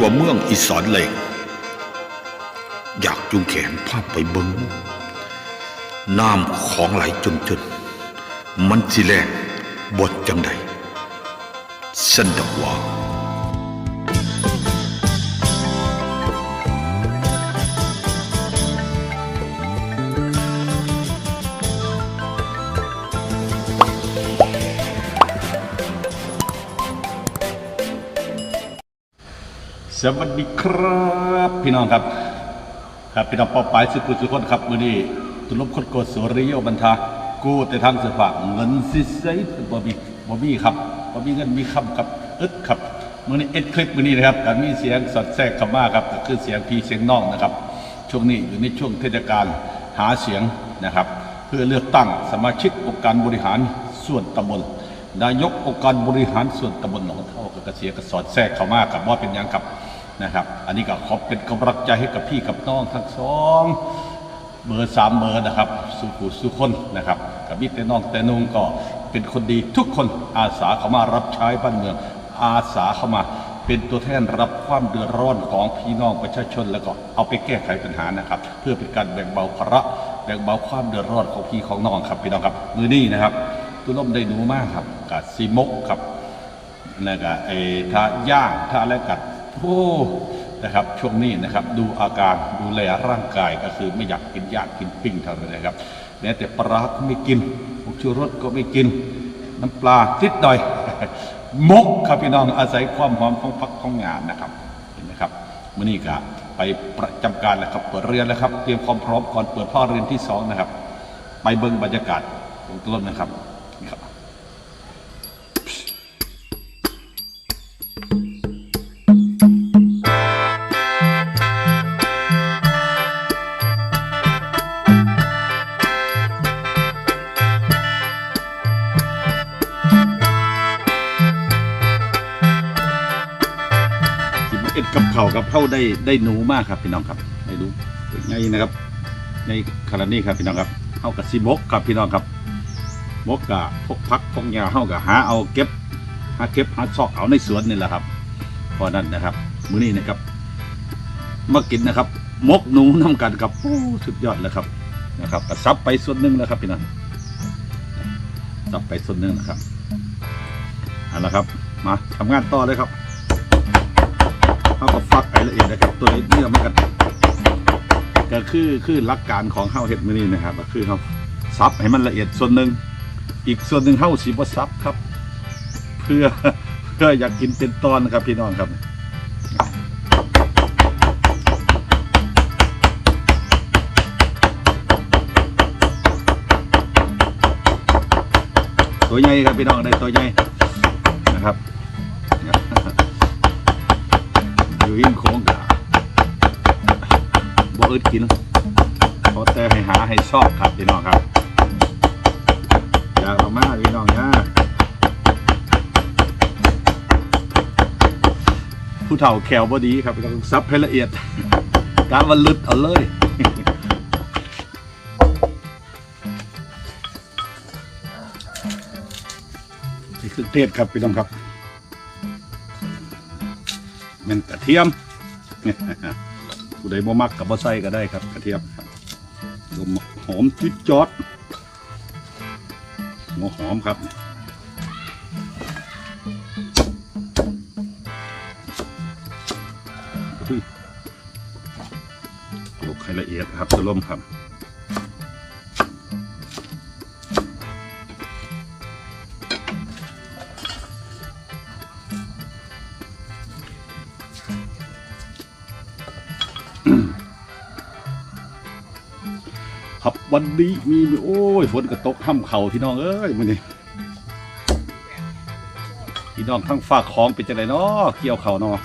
ว่าเมืองอีสานเหลงอยากจุงแขนภาพไปเบิงน้ำของไหลจนจนๆมันสิแลงบทจังใดสันดอกว่า สวัสดีครับพี่น้องครับครับพี่น้องป้าปลายสุขุสุขคนครับมือนี้ตุลบคนโกดสุริโยบันทากู้แต่ทางเสือฝากเงินซิไซบอบีบอบี้ครับบอบี้เงินมีคำครับอึดครับมือนี้เอ็ดคลิปมือนี้นะครับการมีเสียงสอดแทรกเข้ามาครับก็คือเสียงพี่เสียงน้องนะครับ ช่วงนี้อยู่ในช่วงเทศกาลหาเสียงนะครับ เพื่อเลือกตั้งสมาชิกองค์การบริหารส่วนตำบลนายกองค์การบริหารส่วนตำบลหนองเท่ากับเกษียกสอดแทรกเข้ามากับว่าเป็นยังครับ นะครับ อันนี้ก็ขอบเป็นกำลังใจให้กับพี่กับน้องทั้งสองเบอร์สามเบอร์นะครับ สุขุสุคนนะครับกับพี่แต่น้องแต่นุ่งก็เป็นคนดีทุกคนอาสาเข้ามารับใช้บ้านเมือง อาสาเข้ามาเป็นตัวแทนรับความเดือดร้อนของพี่น้องประชาชนแล้วก็เอาไปแก้ไขปัญหานะครับ เพื่อเป็นการแบ่งเบาภาระแบ่งเบาความเดือดร้อนของพี่ของน้องครับพี่น้องครับมือนี้นะครับตุล่มได้หนูมากครับกับซีมกครับแล้วก็ไอ้ถ้าย่างถ้าอะกัด โอ้นะครับช่วงนี้นะครับดูอาการดูแลร่างกายก็คือไม่อยากกินยางกินปิ้งเท่านั้นนะครับแม้แต่ปลาก็ไม่กินผงชูรสก็ไม่กิน น้ำปลาติดหน่อยมกครับพี่น้องอาศัยความหอมของฟักของงานนะครับเห็นไหมครับมื่อนี้ก็ไปประจำการแล้วครับเปิดเรียนแล้วครับเตรียมความพร้อมก่อนเปิดพ่อเรียนที่สองนะครับ ไปเบิ่งบรรยากาศของต้นนะครับนี่ครับ เอ็ดกับเขากับเข้าได้ได้หนูมากครับพี่น้องครับได้ดูเป็นไงนะครับ ในขณะนี้ครับพี่น้องครับเข้ากับซีมกครับพี่น้องครับมกกับพวกพักพวกยาเข้ากับหาเอาเก็บหาเก็บหาซอกเอาในสวนนี่แหละครับเพราะนั้นนะครับ มื้อนี้นะครับมากินนะครับ มกหนูน้ำกันกับโอ้สุดยอดเลยครับนะครับก็ซับไปส่วนหนึ่งแล้วครับพี่น้องซับไปส่วนหนึ่งนะครับเอาละครับ มาทำงานต่อเลยครับ เขาก็ฟักไปละเอียดนะครับ ตัวนี้เนี่ยมันก็ก็คือคือหลักการของข้าวเห็ดมือนี้นะครับก็คือเขาซับให้มันละเอียดส่วนหนึ่งอีกส่วนหนึ่งเข้าสีบซับครับ เพื่อเพื่ออยากกินเป็นตอนนะครับพี่น้องครับตัวใหญ่ครับพี่น้องได้ตัวใหญ่นะครับ อยู่งโค้งกะบ่อึดกินขอแต่ให้หาให้ชอบครับพี่น้องครับ อยากเอามาพี่น้องนะผู้เฒ่าแขวบ่ดีครับต้องซับให้ละเอียดการวันลึดเอาเลยนี่คือเทศครับพี่น้องครับ เป็นกระเทียมผู้ใดบ่มักกับบ่ใส่ก็ได้ครับ กระเทียมครับลมหอมจิ๊ดจอดหัวหอมครับยคลุกให้ละเอียดครับสลมครับ วันนี้มีโอ้ยฝนกระตกห้ำเข่าพี่น้องเอ้ยมันนี่พี่น้องทั้งฝากของเป็นจังไดเนาะเกี่ยวเข่าเนาะ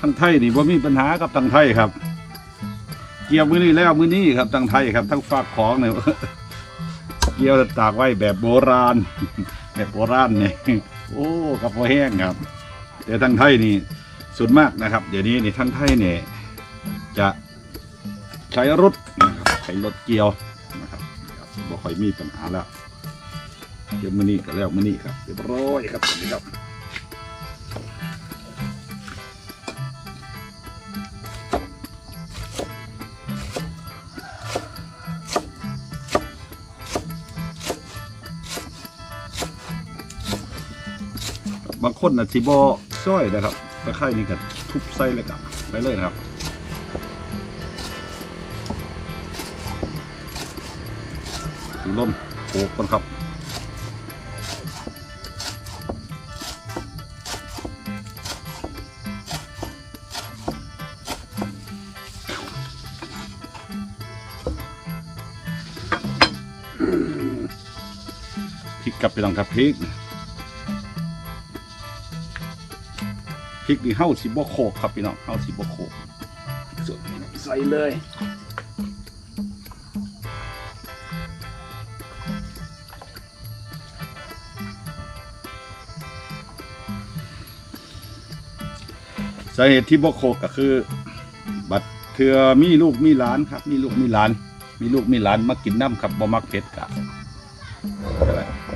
ทั้งไทยนี่ว่ามีปัญหากับทั้งไทยครับ เกี่ยวมือนี้แล้วมือนี้ครับทั้งไทยครับทั้งฝากของเนี่ยเกี่ยวตากไว้แบบโบราณ แบบโบราณเนี่ยโอ้กับพอแห้งครับแต่ทั้งไทยนี่ส่วนมากนะครับ เดี๋ยวนี้นี่ทั้งไทยเนี่ยจะใช้รถนะครับ ไข่รถเกียวนะครับบอกไอยมีปัญหาแล้วเดี๋ยวมื้นี่ก็แล้วมื้นี่ครับเรียบร้อยครับนี่สดีครับบางคนนะสีบอซ้อยนะครับตะไคร้นี่กับทุบไส้เลยกับไปเลยนะครับ ล่มโขกก่อนครับพริกกับพี่น้องครับพริกพริกนี่เฮาสิบ่โขกครับพี่น้องเฮาสิบ่โขกส่วนนี้ใส่เลย สาเหตุที่บ่โคกก็คือ บัดเถื่อมีลูกมีหลานครับ มีลูกมีหลาน มีลูกมีหลานมากินน้ำครับบ่มักเผ็ดกะ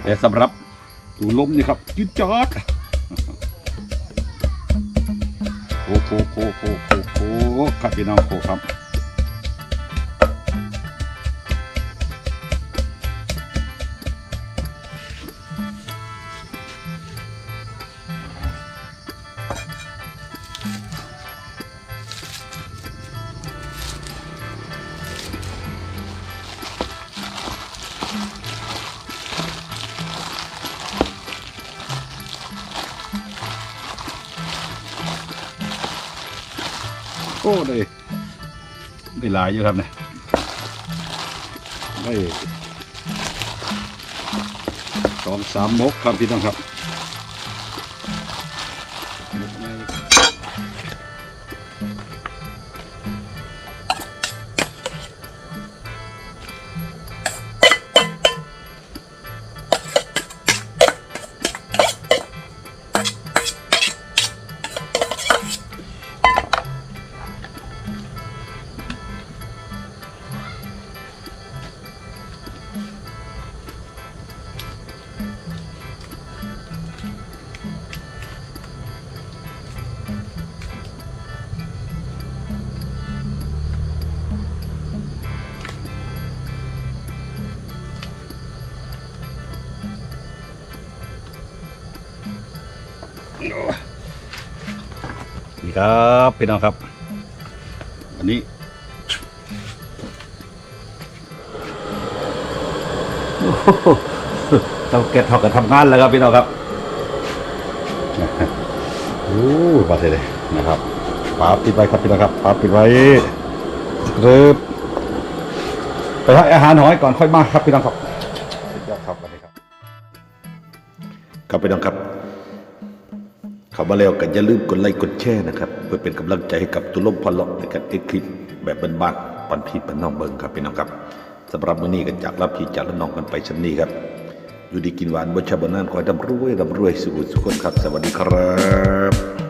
แต่สำหรับตูล้มนี่ครับยืดจอดโคโคโคโคโคโคครับพี่น้องโคครับ อ้ได้ได้หลายอยู่ครับเนี่ยได้สองสามมกครับพี่น้องครับ นี่ครับพี่น้องครับ อันนี้เตาแก๊สเท่ากับทำงานแล้วครับพี่น้องครับโอ้บาดเลยนะครับปาปิดไว้ครับพี่น้องครับปาปิดไว้เริ่มไปให้อาหารหอยก่อนค่อยมาครับพี่น้องครับสุดยอดครับวัสดีครับครับพี่น้องครับ เข้ามาแล้วก็อย่าลืมกดไลค์กดแชร์นะครับเพื่อเป็นกำลังใจให้กับตุลมพอลเลาะในการเอ็กคลิปแบบบ้านๆปันพี่ปันน้องเบิงครับพี่น้องครับสำหรับมื้อนี้ก็จากรับพี่จากและน้องกันไปชั้นนี้ครับ อยู่ดีกินหวานบนชาบนานขอให้ร่ำรวยร่ำรวยสุขสุขคนครับ สวัสดีครับ